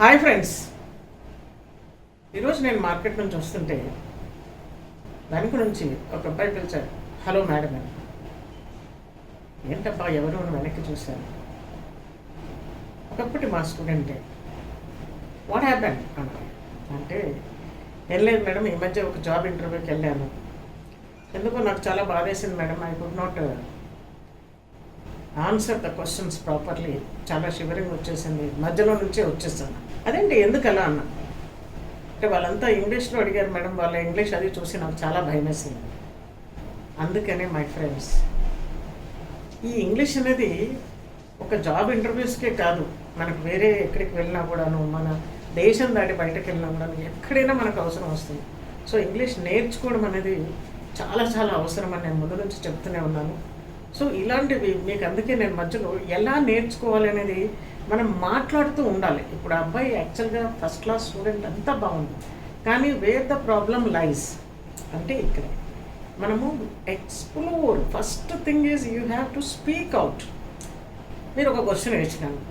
Hi friends. ఈరోజు నేను market నుంచి వస్తుంటే వెనక నుంచి ఒక అబ్బాయి పిలిచాడు. హలో మేడం అని. ఏంటబ్బా ఎవరు? వెనక్కి చూశాను. ఒకప్పటి మా స్టూడెంటే వాట్ హ్యాపెన్ అన్న అంటే వెళ్ళలేదు మేడం ఈ మధ్య ఒక జాబ్ ఇంటర్వ్యూకి వెళ్ళాను. ఎందుకో నాకు చాలా బాధేసింది madam I could not answer the questions properly చాలా షివరింగ్ వచ్చేసింది. మధ్యలో నుంచే వచ్చేసాను. అదేంటి ఎందుకు అలా అన్న? అంటే వాళ్ళంతా ఇంగ్లీష్లో అడిగారు మేడం వాళ్ళ ఇంగ్లీష్ అది చూసి నాకు చాలా భయం వేసింది అందుకనే మై ఫ్రెండ్స్ ఈ ఇంగ్లీష్ అనేది ఒక జాబ్ ఇంటర్వ్యూస్కే కాదు. మనకు వేరే ఎక్కడికి వెళ్ళినా కూడాను మన దేశం దాటి బయటకు వెళ్ళినా కూడాను ఎక్కడైనా మనకు అవసరం వస్తుంది. సో ఇంగ్లీష్ నేర్చుకోవడం అనేది చాలా చాలా అవసరం అని నేను ముందు నుంచి చెప్తూనే ఉన్నాను. సో ఇలాంటివి మీకు అందుకే నేను మధ్యలో ఎలా నేర్చుకోవాలి అనేది మనం మాట్లాడుతూ ఉండాలి. ఇప్పుడు అబ్బాయి యాక్చువల్గా ఫస్ట్ క్లాస్ స్టూడెంట్ అంతా బాగుంది. కానీ వేర్ ద ప్రాబ్లం లైస్ అంటే ఇక్కడ. మనము explore first thing is you have to speak out మీరు ఒక క్వశ్చన్ వేసినాను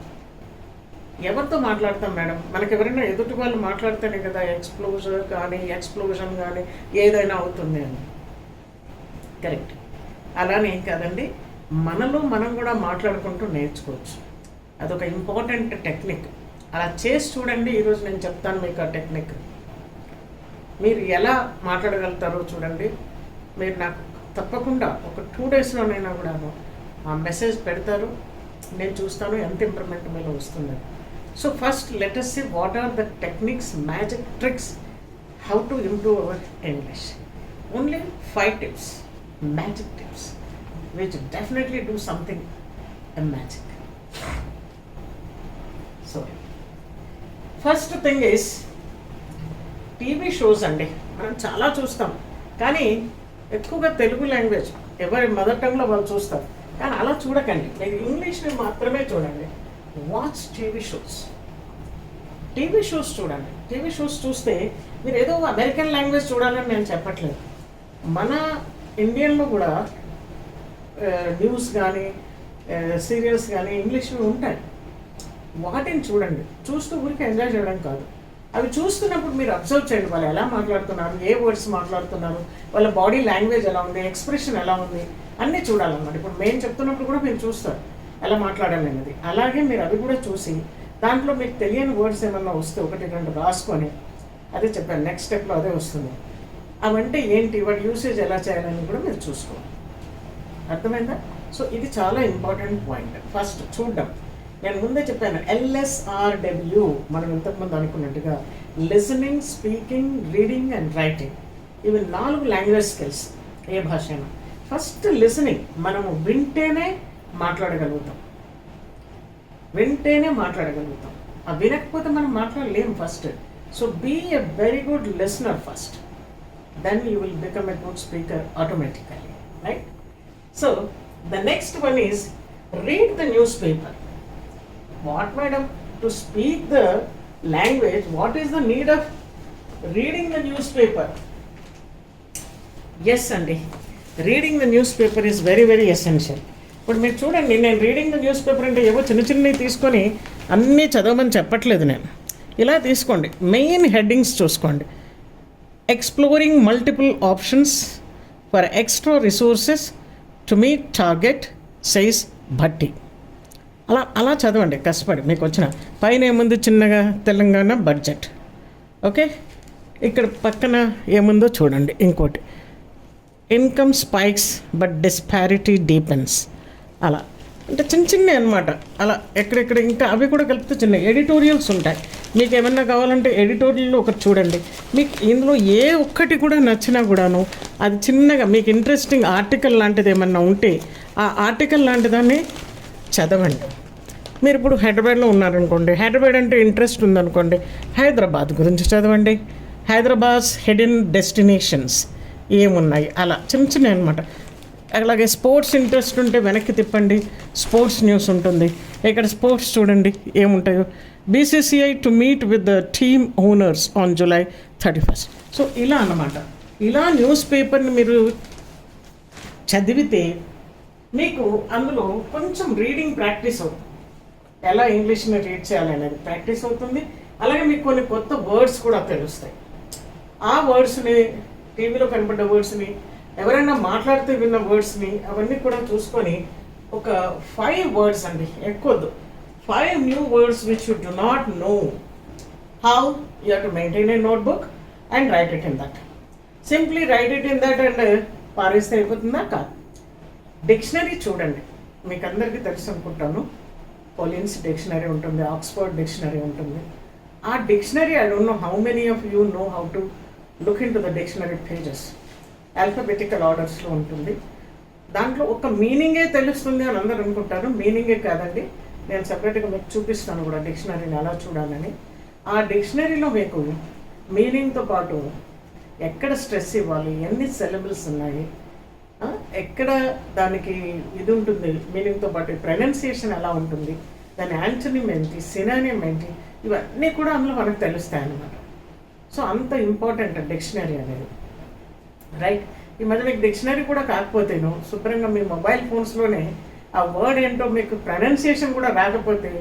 ఎవరితో మాట్లాడతాం మేడం? మనకి ఎవరైనా ఎదుటి వాళ్ళు మాట్లాడితేనే కదా ఎక్స్ప్లోజర్ కానీ ఎక్స్ప్లోజన్ కానీ ఏదైనా అవుతుంది అని. కరెక్ట్ అలానే ఏం కాదండి మనలో మనం కూడా మాట్లాడుకుంటూ నేర్చుకోవచ్చు. అదొక ఇంపార్టెంట్ టెక్నిక్. అలా చేసి చూడండి ఈరోజు నేను చెప్తాను మీకు ఆ టెక్నిక్. మీరు ఎలా మాట్లాడగలుగుతారో చూడండి. మీరు నాకు తప్పకుండా ఒక టూ డేస్లోనైనా కూడా ఆ మెసేజ్ పెడతారు. నేను చూస్తాను ఎంత ఇంప్రూవ్మెంట్ మీలో వస్తుంది so first latest see what are the techniques magic tricks how to improve our English. Only five tips. Magic tips which definitely do something a magic. So first thing is TV shows అండి మనం చాలా చూస్తాం. కానీ ఎక్కువగా Telugu language ఎవరి mother టంగ్లో వాళ్ళు చూస్తారు. కానీ అలా చూడకండి. మీరు ఇంగ్లీష్ని మాత్రమే చూడండి. Watch TV shows TV shows చూడండి. టీవీ షోస్ చూస్తే మీరు ఏదో అమెరికన్ లాంగ్వేజ్ చూడాలని నేను చెప్పట్లేదు. మన ఇండియన్లో కూడా న్యూస్ కానీ సీరియల్స్ కానీ ఇంగ్లీష్లో ఉంటాయి. వాటిని చూడండి. చూస్తూ ఊరికి ఎంజాయ్ చేయడం కాదు. అవి చూస్తున్నప్పుడు మీరు అబ్జర్వ్ చేయండి. వాళ్ళు ఎలా మాట్లాడుతున్నారు ఏ వర్డ్స్ మాట్లాడుతున్నారు వాళ్ళ బాడీ లాంగ్వేజ్ ఎలా ఉంది ఎక్స్ప్రెషన్ ఎలా ఉంది అన్నీ చూడాలన్నమాట. ఇప్పుడు మేము చెప్తున్నప్పుడు కూడా మీరు చూస్తారు ఎలా మాట్లాడాలనేది అలాగే మీరు అవి కూడా చూసి దాంట్లో మీకు తెలియని వర్డ్స్ ఏమన్నా వస్తే ఒకటి రెండు రాసుకొని అదే చెప్పాను నెక్స్ట్ స్టెప్లో అదే వస్తుంది. అవంటే ఏంటి? వాటి యూసేజ్ ఎలా చేయాలని కూడా మీరు చూసుకోవాలి. అర్థమైందా? సో ఇది చాలా ఇంపార్టెంట్ పాయింట్ ఫస్ట్ చూడడం. నేను ముందే చెప్పాను ఎల్ఎస్ఆర్డబ్ల్యూ మనం ఇంతకుముందు అనుకున్నట్టుగా listening speaking reading and writing ఇవి నాలుగు లాంగ్వేజ్ స్కిల్స్ ఏ భాష అయినా ఫస్ట్ లిసనింగ్ మనము వింటేనే మాట్లాడగలుగుతాం. వింటేనే మాట్లాడగలుగుతాం. ఆ వినకపోతే మనం మాట్లాడలేం first so be a very good listener first then you will become a good speaker automatically, right? So, the next one is read the newspaper. What, madam? To speak the language, what is the need of reading the newspaper? Yes, అండి reading the newspaper is very very essential ఇప్పుడు మీరు చూడండి నేను reading the news paper అంటే ఏవో చిన్న చిన్నవి తీసుకొని అన్నీ చదవమని చెప్పట్లేదు నేను ఇలా తీసుకోండి మెయిన్ హెడ్డింగ్స్ చూసుకోండి exploring multiple options for extra resources to meet target size Bhatti అలా అలా చదవండి కష్టపడి మీకు వచ్చిన పైన ఏముంది చిన్నగా తెలంగాణ బడ్జెట్ ఓకే? ఇక్కడ పక్కన ఏముందో చూడండి ఇంకోటి. Income spikes but disparity deepens అలా అంటే చిన్న చిన్న అనమాట అలా ఎక్కడెక్కడ ఇంకా అవి కూడా కలిపితే చిన్న ఎడిటోరియల్స్ ఉంటాయి. మీకు ఏమన్నా కావాలంటే ఎడిటోరియల్లో ఒకటి చూడండి. మీకు ఇందులో ఏ ఒక్కటి కూడా నచ్చినా కూడాను అది చిన్నగా మీకు ఇంట్రెస్టింగ్ ఆర్టికల్ లాంటిది ఏమన్నా ఉంటే ఆ ఆర్టికల్ లాంటిదాన్ని చదవండి. మీరు ఇప్పుడు హైదరాబాద్లో ఉన్నారనుకోండి హైదరాబాద్ అంటే ఇంట్రెస్ట్ ఉందనుకోండి హైదరాబాద్ గురించి చదవండి. హైదరాబాద్ హిడెన్ డెస్టినేషన్స్ ఏమున్నాయి? అలా చిన్న చిన్న అనమాట అలాగే స్పోర్ట్స్ ఇంట్రెస్ట్ ఉంటే వెనక్కి తిప్పండి స్పోర్ట్స్ న్యూస్ ఉంటుంది. ఇక్కడ స్పోర్ట్స్ చూడండి ఏముంటాయో. BCCI to meet with the team owners on July thirty first so ఇలా అన్నమాట. ఇలా న్యూస్ పేపర్ని మీరు చదివితే మీకు అందులో కొంచెం రీడింగ్ ప్రాక్టీస్ అవుతుంది. ఎలా ఇంగ్లీష్ని రీడ్ చేయాలి అనేది ప్రాక్టీస్ అవుతుంది. అలాగే మీకు కొన్ని కొత్త వర్డ్స్ కూడా తెలుస్తాయి. ఆ వర్డ్స్ని టీవీలో కనపడ్డ వర్డ్స్ని ఎవరైనా మాట్లాడితే విన్న వర్డ్స్ని అవన్నీ కూడా చూసుకొని ఒక ఫైవ్ వర్డ్స్ అండి. ఎక్కువద్దు. Five new words which you do not know how you have to maintain a notebook and write it in that simply write it in that and పారేస్తే అయిపోతుందా? కాదు. డిక్షనరీ చూడండి. మీకు అందరికీ తెలుసు అనుకుంటాను. పొలిన్స్ డిక్షనరీ ఉంటుంది ఆక్స్ఫర్డ్ డిక్షనరీ ఉంటుంది. ఆ dictionary I don't know how many of you know how to look into the dictionary pages alphabetical ఆర్డర్స్లో ఉంటుంది. దాంట్లో ఒక మీనింగే తెలుస్తుంది అని అందరూ అనుకుంటారు. మీనింగే కాదండి. నేను సపరేట్గా మీకు చూపిస్తాను కూడా డిక్షనరీని ఎలా చూడాలని. ఆ డిక్షనరీలో మీకు మీనింగ్తో పాటు ఎక్కడ స్ట్రెస్ ఇవ్వాలి ఎన్ని సెలబుల్స్ ఉన్నాయి ఎక్కడ దానికి ఇది ఉంటుంది మీనింగ్తో పాటు ప్రొనౌన్సియేషన్ ఎలా ఉంటుంది దాని యాంటనిమ్ ఏంటి సినానియం ఏంటి ఇవన్నీ కూడా అందులో మనకు తెలుస్తాయి అన్నమాట. సో అంత ఇంపార్టెంట్ డిక్షనరీ అనేది. రైట్ ఈ మధ్య మీకు డిక్షనరీ కూడా కాకపోతేను శుభ్రంగా మీ మొబైల్ ఫోన్స్లోనే ఆ వర్డ్ ఏంటో మీకు ప్రొనౌన్సియేషన్ కూడా రాకపోతే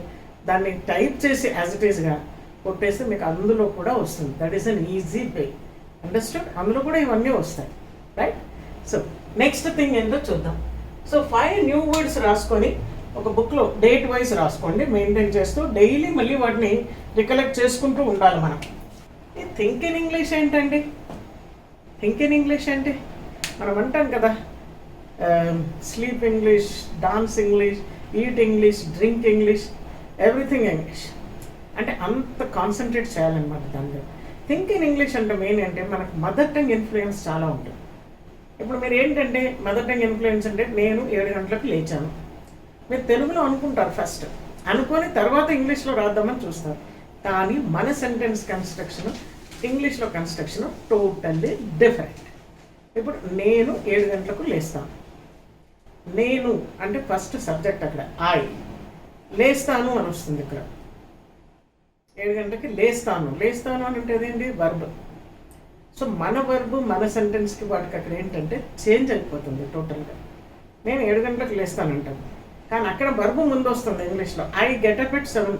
దాన్ని టైప్ చేసి యాజ్ ఇట్ ఈస్గా కొట్టేస్తే మీకు అందులో కూడా వస్తుంది. That is an easy way understand అందులో కూడా ఇవన్నీ వస్తాయి. రైట్ సో నెక్స్ట్ థింగ్ ఏంటో చూద్దాం. సో ఫైవ్ న్యూ వర్డ్స్ రాసుకొని ఒక బుక్లో డేట్ వైజ్ రాసుకోండి. మెయింటైన్ చేస్తూ డైలీ మళ్ళీ వాటిని రికలెక్ట్ చేసుకుంటూ ఉండాలి మనం. ఈ థింక్ ఇన్ ఇంగ్లీష్ ఏంటండి? థింక్ ఇన్ ఇంగ్లీష్ అంటే మనం అంటాం కదా sleep English dance English eat English drink English everything English అంటే అంత కాన్సన్ట్రేట్ చేయాలన్నమాట దాని మీద థింక్ ఇన్ ఇంగ్లీష్ అంటే మెయిన్ అంటే మనకు మదర్ టంగ్ ఇన్ఫ్లుయెన్స్ చాలా ఉంటుంది. ఇప్పుడు మీరు ఏంటంటే మదర్ టంగ్ ఇన్ఫ్లుయెన్స్ అంటే నేను ఏడు గంటలకు లేచాను. మీరు తెలుగులో అనుకుంటారు ఫస్ట్ అనుకొని తర్వాత ఇంగ్లీష్లో రాద్దామని చూస్తారు. కానీ మన సెంటెన్స్ కన్స్ట్రక్షన్ ఇంగ్లీష్లో కన్స్ట్రక్షన్ టోటల్లీ డిఫరెంట్ ఇప్పుడు నేను ఏడు గంటలకు లేస్తాను. నేను అంటే ఫస్ట్ సబ్జెక్ట్ అక్కడ ఐ లేస్తాను అని వస్తుంది ఇక్కడ. ఏడు గంటలకి లేస్తాను. లేస్తాను అని అంటే అదేంటి? వర్బ్ సో మన వర్బ్ మన సెంటెన్స్కి వాటికి అక్కడ ఏంటంటే చేంజ్ అయిపోతుంది టోటల్గా నేను ఏడు గంటలకు లేస్తాను అంటాను. కానీ అక్కడ వర్బ్ ముందు వస్తుంది ఇంగ్లీష్లో I get up at seven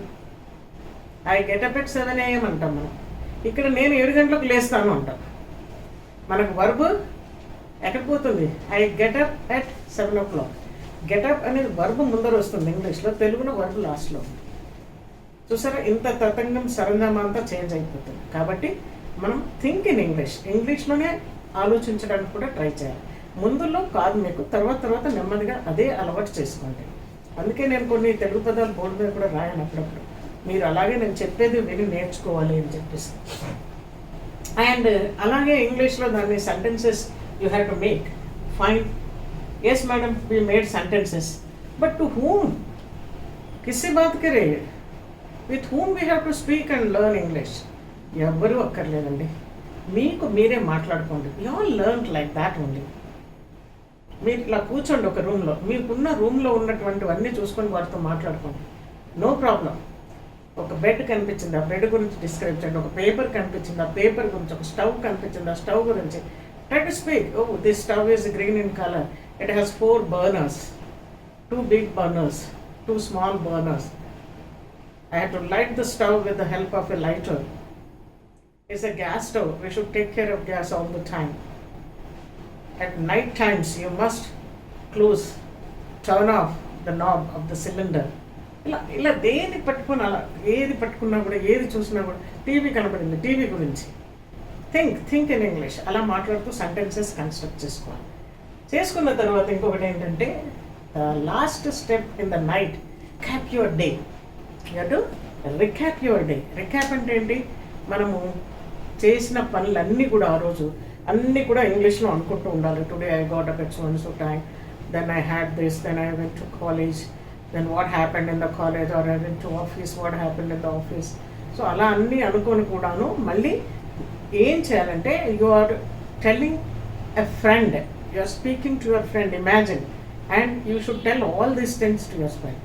I get up at seven AM అంటాం మనం. ఇక్కడ నేను ఏడు గంటలకు లేస్తాను అంటాం. మనకు వర్బ్ ఎక్కడికి పోతుంది? I get up at seven o'clock. Get up అనేది వర్బ్ ముందర వస్తుంది ఇంగ్లీష్లో తెలుగులో వర్బ్ లాస్ట్లో. చూసారా? ఇంత తతంగం సరంజామా అంతా చేంజ్ అయిపోతుంది. కాబట్టి మనం థింక్ ఇన్ ఇంగ్లీష్. ఇంగ్లీష్లోనే ఆలోచించడానికి కూడా ట్రై చేయాలి. ముందులో కాదు మీకు. తర్వాత తర్వాత నెమ్మదిగా అదే అలవాటు చేసుకోండి. అందుకే నేను కొన్ని తెలుగు పదాలు బోర్డు మీద కూడా రాయను అప్పుడప్పుడు. మీరు అలాగే నేను చెప్పేది విని నేర్చుకోవాలి అని చెప్పేసి. అండ్ అలాగే ఇంగ్లీష్లో దాన్ని sentences you have to make fine yes madam we made sentences but to whom కిస్సి బాత్ కరే. With whom we have to speak and learn English ఎవ్వరూ అక్కర్లేదండి. మీకు మీరే మాట్లాడుకోండి. You all learn like that only మీరు ఇట్లా కూర్చోండి ఒక రూమ్లో మీకున్న రూమ్లో ఉన్నటువంటివన్నీ చూసుకొని వారితో మాట్లాడుకోండి. నో ప్రాబ్లం ఒక బెడ్ కనిపించింది. ఆ బెడ్ గురించి డిస్క్రైబ్ చేయండి. ఒక పేపర్ కనిపించింది. ఆ పేపర్ గురించి ఒక స్టవ్ కనిపించింది. ఆ స్టవ్ గురించి. Try to speak. Oh, this stove is green in color. It has four burners, two big burners, two small burners. I had to light the stove with the help of a lighter. It's a gas stove. We should take care of gas all the time. At night times, you must close, turn off the knob of the cylinder. ఇలా ఇలా దేని పట్టుకుని అలా ఏది పట్టుకున్నా కూడా ఏది చూసినా కూడా టీవీ కనబడింది టీవీ గురించి థింక్ థింక్ ఇన్ ఇంగ్లీష్ అలా మాట్లాడుతూ సెంటెన్సెస్ కన్స్ట్రక్ట్ చేసుకోవాలి. చేసుకున్న తర్వాత ఇంకొకటి ఏంటంటే last step in the night cap your day to recap your day recap అంటే ఏంటి? మనము చేసిన పనులన్నీ కూడా ఆ రోజు అన్నీ కూడా ఇంగ్లీష్లో అనుకుంటూ ఉండాలి. Today I got up its once time then I had this then I went to college then what happened in the college or I went to office what happened in the office so అలా అన్నీ అనుకొని కూడాను మళ్ళీ ఏం చేయాలంటే you are telling a friend you are speaking to your friend imagine and you should tell all these things to your friend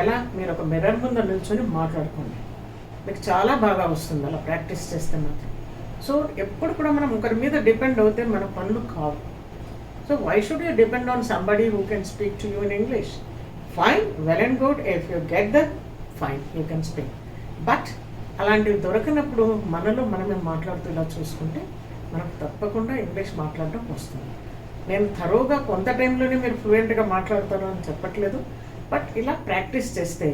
ఎలా? మీరు ఒక మిర్రర్ ముందు నిల్చొని మాట్లాడుకోండి. మీకు చాలా బాగా వస్తుంది అలా ప్రాక్టీస్ చేస్తే మాత్రం. సో ఎప్పుడు కూడా మనం ఒకరి మీద డిపెండ్ అవుతే మన పనులు కావు. So why should you depend on somebody who can speak to you in English fine well and good if you get that fine you can speak but అలాంటివి దొరకనప్పుడు మనలో మనమే మాట్లాడుతూ ఇలా చూసుకుంటే మనకు తప్పకుండా ఇంగ్లీష్ మాట్లాడడం వస్తుంది. నేను తరోగా కొంత టైంలోనే మీరు ఫ్లూయెంట్గా మాట్లాడతాను అని చెప్పట్లేదు. బట్ ఇలా ప్రాక్టీస్ చేస్తే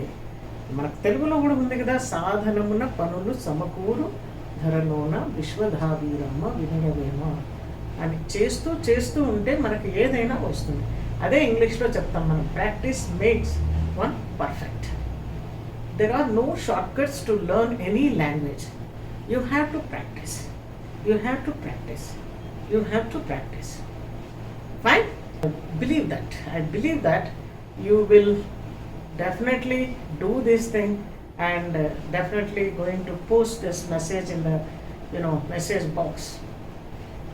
మనకు తెలుగులో కూడా ఉంది కదా సాధనమున పనులు సమకూరు ధరలోన విశ్వధావీరమ్మ వినయవేమ అని చేస్తూ చేస్తూ ఉంటే మనకి ఏదైనా వస్తుంది. అదే ఇంగ్లీష్లో చెప్తాం మనం practice makes one perfect. there are no shortcuts to learn any language. You have to practice. You have to practice. You have to practice. Fine? I believe that. I believe that you will definitely do this thing and uh, definitely going to post this message in the you know message box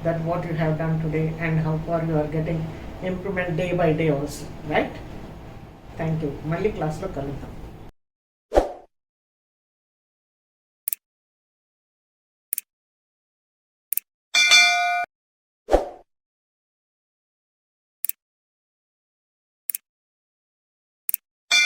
that what you have done today and how far you are getting improvement day by day also right thank you మళ్ళీ క్లాస్లో కలుద్దాం